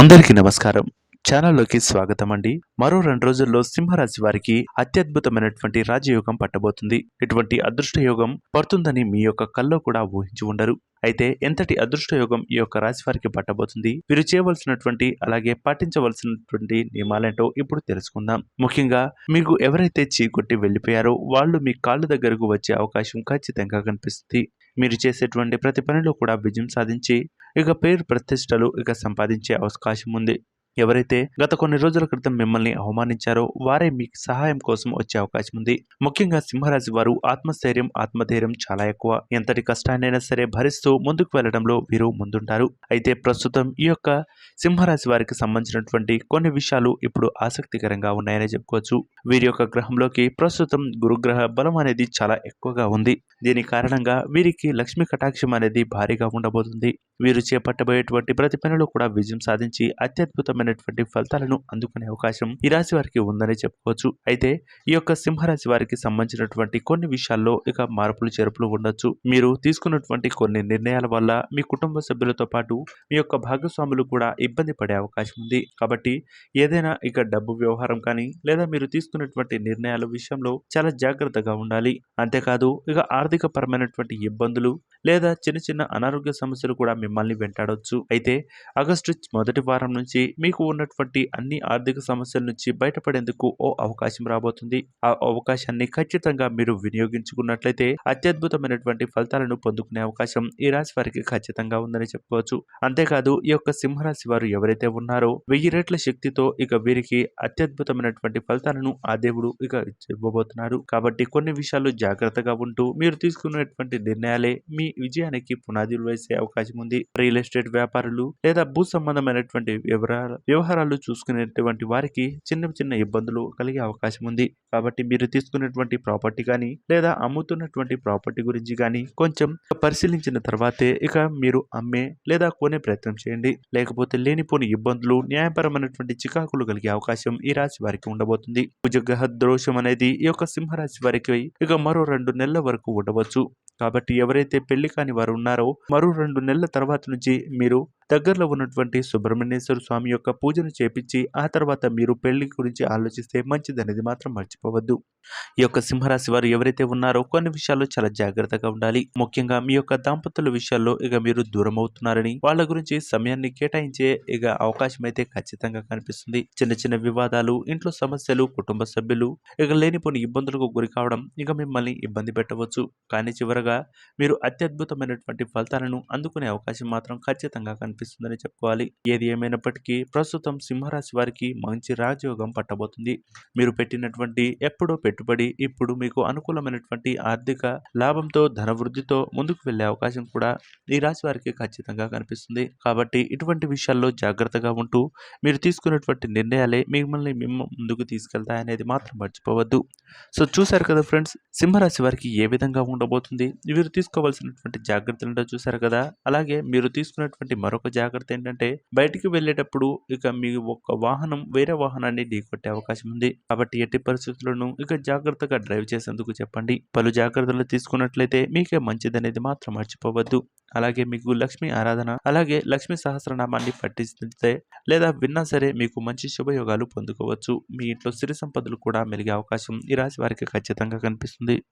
అందరికీ నమస్కారం. ఛానల్లోకి స్వాగతం అండి మరో రెండు రోజుల్లో సింహరాశి వారికి అత్యద్భుతమైనటువంటి రాజయోగం పట్టబోతుంది. ఇటువంటి అదృష్ట యోగం పడుతుందని మీ యొక్క కల్లో కూడా ఊహించి ఉండరు. అయితే ఎంతటి అదృష్ట యోగం ఈ యొక్క రాశి వారికి పట్టబోతుంది? వీరు చేయవలసినటువంటి అలాగే పాటించవలసినటువంటి నియమాలేంటో ఇప్పుడు తెలుసుకుందాం. ముఖ్యంగా మీకు ఎవరైతే చీకొట్టి వెళ్ళిపోయారో వాళ్ళు మీ కాళ్ళ దగ్గరకు వచ్చే అవకాశం ఖచ్చితంగా కనిపిస్తుంది. మీరు చేసేటువంటి ప్రతి పనిలో కూడా విజయం సాధించి ఇక పేరు ప్రతిష్టలు ఇక సంపాదించే అవకాశం ఉంది ఎవరైతే గత కొన్ని రోజుల క్రితం మిమ్మల్ని అవమానించారో వారే మీకు సహాయం కోసం వచ్చే అవకాశం ఉంది. ముఖ్యంగా సింహరాశి వారు ఆత్మస్థైర్యం ఆత్మధైర్యం చాలా ఎక్కువ. ఎంతటి కష్టాన్నైనా సరే భరిస్తూ ముందుకు వెళ్ళడంలో వీరు ముందుంటారు. అయితే ప్రస్తుతం ఈ యొక్క సింహరాశి వారికి సంబంధించినటువంటి కొన్ని విషయాలు ఇప్పుడు ఆసక్తికరంగా ఉన్నాయని చెప్పుకోవచ్చు. వీరి యొక్క గ్రహంలోకి ప్రస్తుతం గురుగ్రహ బలం అనేది చాలా ఎక్కువగా ఉంది. దీని కారణంగా వీరికి లక్ష్మీ కటాక్షం అనేది భారీగా ఉండబోతుంది. వీరు చేపట్టబోయేటువంటి ప్రతి పనిలో కూడా విజయం సాధించి అత్యద్భుతమైనటువంటి ఫలితాలను అందుకునే అవకాశం ఈ రాశి వారికి ఉందని చెప్పుకోవచ్చు. అయితే ఈ యొక్క సింహరాశి వారికి సంబంధించినటువంటి కొన్ని విషయాల్లో ఇక మార్పులు చేర్పులు ఉండొచ్చు. మీరు తీసుకున్నటువంటి కొన్ని నిర్ణయాల వల్ల మీ కుటుంబ సభ్యులతో పాటు మీ యొక్క భాగస్వాములు కూడా ఇబ్బంది పడే అవకాశం ఉంది. కాబట్టి ఏదైనా ఇక డబ్బు వ్యవహారం కానీ లేదా మీరు తీసుకున్నటువంటి నిర్ణయాల విషయంలో చాలా జాగ్రత్తగా ఉండాలి. అంతేకాదు ఇక ఆర్థిక పరమైనటువంటి ఇబ్బందులు లేదా చిన్న చిన్న అనారోగ్య సమస్యలు కూడా మిమ్మల్ని వెంటాడవచ్చు అయితే ఆగస్టు మొదటి వారం నుంచి మీకు ఉన్నటువంటి అన్ని ఆర్థిక సమస్యల నుంచి బయటపడేందుకు ఓ అవకాశం రాబోతుంది. ఆ అవకాశాన్ని ఖచ్చితంగా మీరు వినియోగించుకున్నట్లయితే అత్యద్భుతమైనటువంటి ఫలితాలను పొందుకునే అవకాశం ఈ రాశి వారికి ఖచ్చితంగా ఉందని చెప్పుకోవచ్చు. అంతేకాదు ఈ యొక్క సింహరాశి వారు ఎవరైతే ఉన్నారో వెయ్యి రెట్ల శక్తితో ఇక వీరికి అత్యద్భుతమైనటువంటి ఫలితాలను ఆ దేవుడు ఇక ఇవ్వబోతున్నారు. కాబట్టి కొన్ని విషయాలు జాగ్రత్తగా ఉంటూ మీరు తీసుకున్నటువంటి నిర్ణయాలే మీ విజయానికి పునాదులు వేసే అవకాశం ఉంది. రియల్ ఎస్టేట్ వ్యాపారులు లేదా భూ సంబంధమైనటువంటి వివరాల వ్యవహారాలు చూసుకునేటువంటి వారికి చిన్న చిన్న ఇబ్బందులు కలిగే అవకాశం ఉంది. కాబట్టి మీరు తీసుకున్నటువంటి ప్రాపర్టీ కానీ లేదా అమ్ముతున్నటువంటి ప్రాపర్టీ గురించి కానీ కొంచెం పరిశీలించిన తర్వాతే ఇక మీరు అమ్మే లేదా కొనే ప్రయత్నం చేయండి. లేకపోతే లేనిపోని ఇబ్బందులు న్యాయపరమైనటువంటి చికాకులు కలిగే అవకాశం ఈ రాశి వారికి ఉండబోతుంది. కుజగ్రహ దోషం అనేది ఈ యొక్క సింహరాశి వారికి ఇక మరో రెండు నెలల వరకు ఉండవచ్చు. కాబట్టి ఎవరైతే పెళ్ళి కాని వారు ఉన్నారో మరో రెండు నెలల తర్వాత నుంచి మీరు దగ్గరలో ఉన్నటువంటి సుబ్రహ్మణ్యేశ్వర స్వామి యొక్క పూజను చేపించి ఆ తర్వాత మీరు పెళ్ళి గురించి ఆలోచిస్తే మంచిదనేది మాత్రం మర్చిపోవద్దు. ఈ యొక్క సింహరాశి వారు ఎవరైతే ఉన్నారో కొన్ని విషయాల్లో చాలా జాగ్రత్తగా ఉండాలి. ముఖ్యంగా మీ యొక్క దాంపత్యుల విషయాల్లో ఇక మీరు దూరం అవుతున్నారని వాళ్ళ గురించి సమయాన్ని కేటాయించే ఇక అవకాశం అయితే ఖచ్చితంగా కనిపిస్తుంది. చిన్న చిన్న వివాదాలు ఇంట్లో సమస్యలు కుటుంబ సభ్యులు ఇక లేనిపోని ఇబ్బందులకు గురి కావడం ఇక మిమ్మల్ని ఇబ్బంది పెట్టవచ్చు. కానీ చివరగా మీరు అత్యద్భుతమైనటువంటి ఫలితాలను అందుకునే అవకాశం మాత్రం ఖచ్చితంగా కనిపిస్తుంది. కనిపిస్తుందని చెప్పుకోవాలి. ఏది ఏమైనప్పటికీ ప్రస్తుతం సింహరాశి వారికి మంచి రాజయోగం పట్టబోతుంది. మీరు పెట్టినటువంటి ఎప్పుడో పెట్టుబడి ఇప్పుడు మీకు అనుకూలమైనటువంటి ఆర్థిక లాభంతో ధన వృద్ధితో ముందుకు వెళ్ళే అవకాశం కూడా ఈ రాశి వారికి ఖచ్చితంగా కనిపిస్తుంది. కాబట్టి ఇటువంటి విషయాల్లో జాగ్రత్తగా ఉంటూ మీరు తీసుకున్నటువంటి నిర్ణయాలే మిమ్మల్ని మేము ముందుకు తీసుకెళ్తాయనేది మాత్రం మర్చిపోవద్దు. సో చూశారు కదా ఫ్రెండ్స్ సింహరాశి వారికి ఏ విధంగా ఉండబోతుంది? వీరు తీసుకోవాల్సినటువంటి జాగ్రత్తలు చూశారు కదా? అలాగే మీరు తీసుకున్నటువంటి మరొక జాగ్రత్త ఏంటంటే బయటికి వెళ్ళేటప్పుడు ఇక మీ ఒక్క వాహనం వేరే వాహనాన్ని ఢీకొట్టే అవకాశం ఉంది. కాబట్టి ఎట్టి పరిస్థితులను ఇక జాగ్రత్తగా డ్రైవ్ చేసేందుకు చెప్పండి. పలు జాగ్రత్తలు తీసుకున్నట్లయితే మీకే మంచిదనేది మాత్రం మర్చిపోవద్దు. అలాగే మీకు లక్ష్మీ ఆరాధన అలాగే లక్ష్మీ సహస్రనామాన్ని పట్టిస్తే లేదా విన్నా సరే మీకు మంచి శుభయోగాలు పొందుకోవచ్చు. మీ ఇంట్లో సిరి సంపదలు కూడా మెలిగే అవకాశం ఈ రాశి వారికి ఖచ్చితంగా కనిపిస్తుంది.